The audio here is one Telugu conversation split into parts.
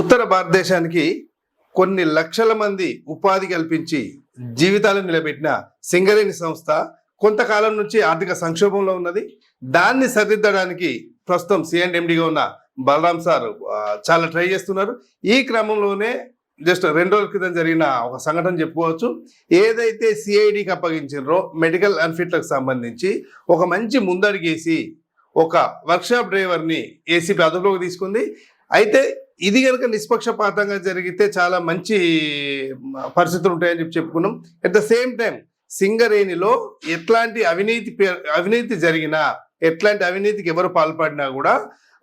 ఉత్తర భారతదేశానికి కొన్ని లక్షల మంది ఉపాధి కల్పించి జీవితాలను నిలబెట్టిన సింగరేణి సంస్థ కొంతకాలం నుంచి ఆర్థిక సంక్షోభంలో ఉన్నది. దాన్ని సరిదిద్దడానికి ప్రస్తుతం సిఎండ్ఎండిగా ఉన్న బలరాం సార్ చాలా ట్రై చేస్తున్నారు. ఈ క్రమంలోనే జస్ట్ రెండు రోజుల క్రితం జరిగిన ఒక సంఘటన చెప్పుకోవచ్చు. ఏదైతే సిఐడికి అప్పగించారో మెడికల్ అన్ఫిట్లకు సంబంధించి ఒక మంచి ముందడిగేసి ఒక వర్క్షాప్ డ్రైవర్ని ఏసీపీ అదుపులోకి తీసుకుంది. అయితే ఇది కనుక నిష్పక్షపాతంగా జరిగితే చాలా మంచి పరిస్థితులు ఉంటాయని చెప్పి చెప్పుకున్నాం. అట్ ద సేమ్ టైం సింగరేణిలో ఎట్లాంటి అవినీతి అవినీతి జరిగినా ఎట్లాంటి అవినీతికి ఎవరు పాల్పడినా కూడా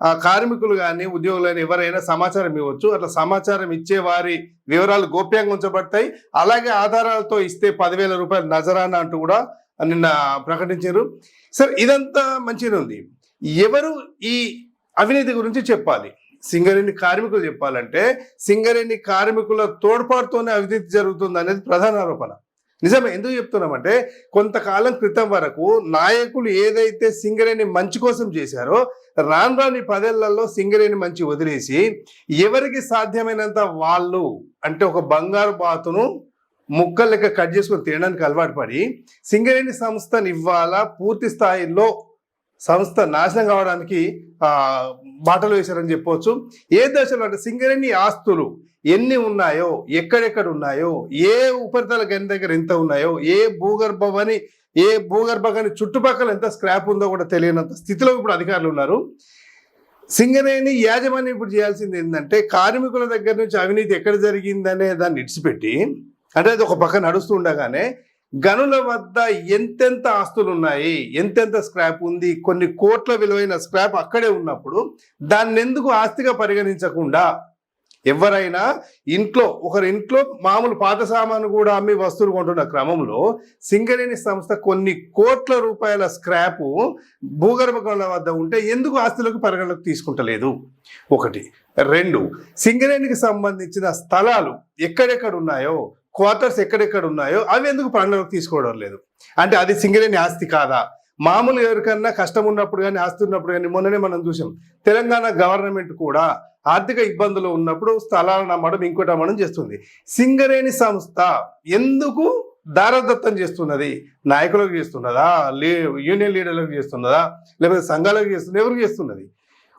ఆ కార్మికులు కానీ ఉద్యోగులు కానీ ఎవరైనా సమాచారం ఇవ్వచ్చు. అట్లా సమాచారం ఇచ్చే వారి వివరాలు గోప్యంగా ఉంచబడతాయి. అలాగే ఆధారాలతో ఇస్తే పదివేల రూపాయలు నజరానా అంటూ కూడా నిన్న ప్రకటించారు. సార్ ఇదంతా మంచిగా ఉంది. ఎవరు ఈ అవినీతి గురించి చెప్పాలి? సింగరేణి కార్మికులు చెప్పాలంటే సింగరేణి కార్మికుల తోడ్పాటుతోనే అవినీతి జరుగుతుంది అనేది ప్రధాన ఆరోపణ. నిజమే ఎందుకు చెప్తున్నామంటే కొంతకాలం క్రితం వరకు నాయకులు ఏదైతే సింగరేణి మంచి కోసం చేశారో రాను రాని పదేళ్ళలో సింగరేణి మంచి వదిలేసి ఎవరికి సాధ్యమైనంత వాళ్ళు అంటే ఒక బంగారు బాతును ముక్కలు లెక్క కట్ చేసుకొని తినడానికి అలవాటు పడి సింగరేణి సంస్థని ఇవ్వాలా పూర్తి స్థాయిలో సంస్థ నాశనం కావడానికి బాటలు వేశారని చెప్పవచ్చు. ఏ దశలో అంటే సింగరేణి ఆస్తులు ఎన్ని ఉన్నాయో ఎక్కడెక్కడ ఉన్నాయో ఏ ఉపరితల గని దగ్గర ఎంత ఉన్నాయో ఏ భూగర్భమని ఏ భూగర్భగని చుట్టుపక్కల ఎంత స్క్రాప్ ఉందో కూడా తెలియనంత స్థితిలో ఇప్పుడు అధికారులు ఉన్నారు. సింగరేణి యాజమాన్యం ఇప్పుడు చేయాల్సింది ఏంటంటే కార్మికుల దగ్గర నుంచి అవినీతి ఎక్కడ జరిగిందనే దాన్ని ఇడిచిపెట్టి అంటే అది ఒక పక్క నడుస్తూ ఉండగానే గనుల వద్ద ఎంతెంత ఆస్తులు ఉన్నాయి ఎంతెంత స్క్రాప్ ఉంది కొన్ని కోట్ల విలువైన స్క్రాప్ అక్కడే ఉన్నప్పుడు దాన్ని ఎందుకు ఆస్తిగా పరిగణించకుండా ఎవరైనా ఇంట్లో ఒకరి ఇంట్లో మామూలు పాత సామాను కూడా అమ్మి వస్తువులు కొంటున్న క్రమంలో సింగరేణి సంస్థ కొన్ని కోట్ల రూపాయల స్క్రాప్ భూగర్భ గనుల వద్ద ఉంటే ఎందుకు ఆస్తులకు పరిగణలోకి తీసుకుంటలేదు? ఒకటి. రెండు. సింగరేణికి సంబంధించిన స్థలాలు ఎక్కడెక్కడ ఉన్నాయో? క్వార్టర్స్ ఎక్కడెక్కడ ఉన్నాయో అవి ఎందుకు పరిగణలోకి తీసుకోవడం లేదు? అంటే అది సింగరేణి ఆస్తి కాదా? మామూలు ఎవరికన్నా కష్టం ఉన్నప్పుడు కానీ ఆస్తి ఉన్నప్పుడు కానీ మొన్ననే మనం చూసాం. తెలంగాణ గవర్నమెంట్ కూడా ఆర్థిక ఇబ్బందులు ఉన్నప్పుడు స్థలాలను అమ్మడం ఇంకోటి అమ్మడం చేస్తుంది. సింగరేణి సంస్థ ఎందుకు దారదత్తం చేస్తున్నది? నాయకులకు చేస్తున్నదా? లే యూనియన్ లీడర్లకు చేస్తున్నదా? లేకపోతే సంఘాలకు చేస్తుంది ఎవరికి చేస్తున్నది?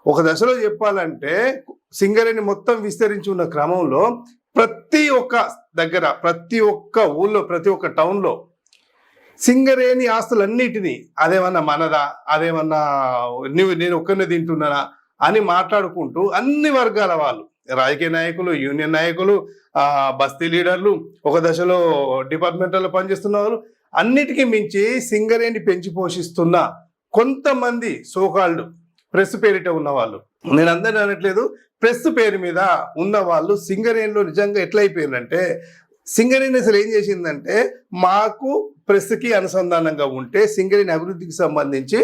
ఒక దశలో చెప్పాలంటే సింగరేణి మొత్తం విస్తరించి ఉన్న క్రమంలో ప్రతి ఒక్క దగ్గర ప్రతి ఒక్క ఊళ్ళో ప్రతి ఒక్క టౌన్లో సింగరేణి ఆస్తులన్నిటినీ అదేమన్నా మనదా అదేమన్నా నువ్వు నేను ఒక్కనే తింటున్నానా అని మాట్లాడుకుంటూ అన్ని వర్గాల వాళ్ళు రాజకీయ నాయకులు యూనియన్ నాయకులు బస్తీ లీడర్లు ఒక దశలో డిపార్ట్మెంట్లో పనిచేస్తున్న వాళ్ళు అన్నిటికీ మించి సింగరేణి పెంచి పోషిస్తున్న కొంతమంది సోకాళ్ళు ప్రెస్ పేరిట ఉన్న వాళ్ళు నేను అందరిని అనట్లేదు. ప్రెస్ పేరు మీద ఉన్న వాళ్ళు సింగరేణిలో నిజంగా ఎట్లయిపోయిందంటే సింగరేణి అసలు ఏం చేసిందంటే మాకు ప్రెస్కి అనుసంధానంగా ఉంటే సింగరేణి అభివృద్ధికి సంబంధించి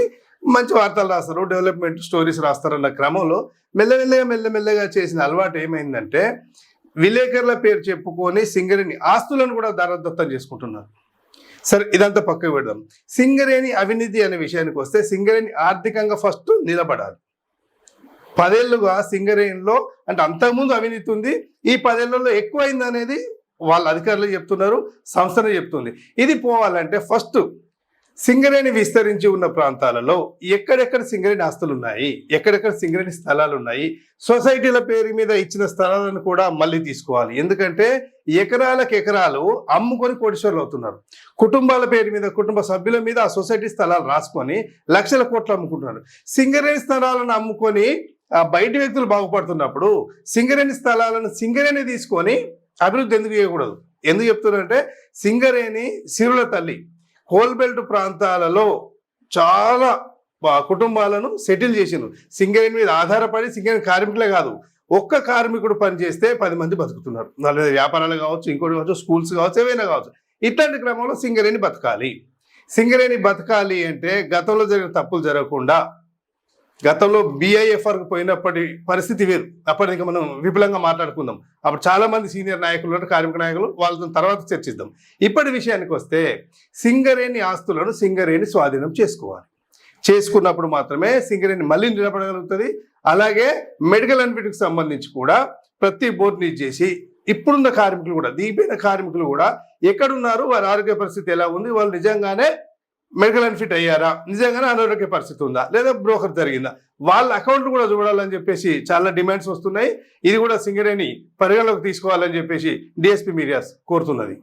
మంచి వార్తలు రాస్తారు డెవలప్మెంట్ స్టోరీస్ రాస్తారన్న క్రమంలో మెల్లమెల్లగా మెల్లమెల్లగా చేసిన అలవాటు ఏమైందంటే విలేకరుల పేరు చెప్పుకొని సింగరేణి ఆస్తులను కూడా దారదత్తం చేసుకుంటున్నారు. సరే ఇదంతా పక్కకు పెడదాం. సింగరేణి అవినీతి అనే విషయానికి వస్తే సింగరేణి ఆర్థికంగా ఫస్ట్ నిలబడాలి. పదేళ్ళుగా సింగరేణిలో అంటే అంతకుముందు అవినీతి ఉంది ఈ పదేళ్ళలో ఎక్కువైంది అనేది వాళ్ళ అధికారులు చెప్తున్నారు సంస్థనే చెప్తుంది. ఇది పోవాలంటే ఫస్ట్ సింగరేణి విస్తరించి ఉన్న ప్రాంతాలలో ఎక్కడెక్కడ సింగరేణి ఆస్తులు ఉన్నాయి ఎక్కడెక్కడ సింగరేణి స్థలాలు ఉన్నాయి సొసైటీల పేరు మీద ఇచ్చిన స్థలాలను కూడా మళ్ళీ తీసుకోవాలి. ఎందుకంటే ఎకరాలకు ఎకరాలు అమ్ముకొని కోటీశ్వర్లు అవుతున్నారు. కుటుంబాల పేరు మీద కుటుంబ సభ్యుల మీద ఆ సొసైటీ స్థలాలు రాసుకొని లక్షల కోట్లు అమ్ముకుంటున్నారు. సింగరేణి స్థలాలను అమ్ముకొని ఆ బయట వ్యక్తులు బాగుపడుతున్నప్పుడు సింగరేణి స్థలాలను సింగరేణి తీసుకొని అభివృద్ధి ఎందుకు చేయకూడదు? ఎందుకు చెప్తున్నారంటే సింగరేణి సిరుల తల్లి కోల్బెల్ట్ ప్రాంతాలలో చాలా కుటుంబాలను సెటిల్ చేసిండ్రు. సింగరేణి మీద ఆధారపడి సింగరేణి కార్మికులే కాదు ఒక్క కార్మికుడు పనిచేస్తే పది మంది బతుకుతున్నారు. నలభై వ్యాపారాలు కావచ్చు ఇంకోటి కావచ్చు స్కూల్స్ కావచ్చు ఏవైనా కావచ్చు. ఇట్లాంటి క్రమంలో సింగరేణి బతకాలి. సింగరేణి బతకాలి అంటే గతంలో జరిగిన తప్పులు జరగకుండా గతంలో బీఐఎఫ్ఆర్కు పోయినప్పటి పరిస్థితి వేరు. అప్పటి ఇంకా మనం విపులంగా మాట్లాడుకుందాం. అప్పుడు చాలా మంది సీనియర్ నాయకులు కార్మిక నాయకులు వాళ్ళతో తర్వాత చర్చిద్దాం. ఇప్పటి విషయానికి వస్తే సింగరేణి ఆస్తులను సింగరేణి స్వాధీనం చేసుకోవాలి. చేసుకున్నప్పుడు మాత్రమే సింగరేణి మళ్ళీ నిలబడగలుగుతుంది. అలాగే మెడికల్ అన్ఫిట్కి సంబంధించి కూడా ప్రతి బోర్డుని చేసి ఇప్పుడున్న కార్మికులు కూడా దిగిపోయిన కార్మికులు కూడా ఎక్కడున్నారు వారి ఆరోగ్య పరిస్థితి ఎలా ఉంది వాళ్ళు నిజంగానే మెడికల్ అన్ఫిట్ అయ్యారా నిజంగానే అనారోగ్య పరిస్థితి ఉందా లేదా బ్రోకర్ జరిగిందా వాళ్ళ అకౌంట్ కూడా చూడాలని చెప్పేసి చాలా డిమాండ్స్ వస్తున్నాయి. ఇది కూడా సింగరేణి పరిగణలోకి తీసుకోవాలని చెప్పేసి డిఎస్పీ మీడియాస్ కోరుతున్నది.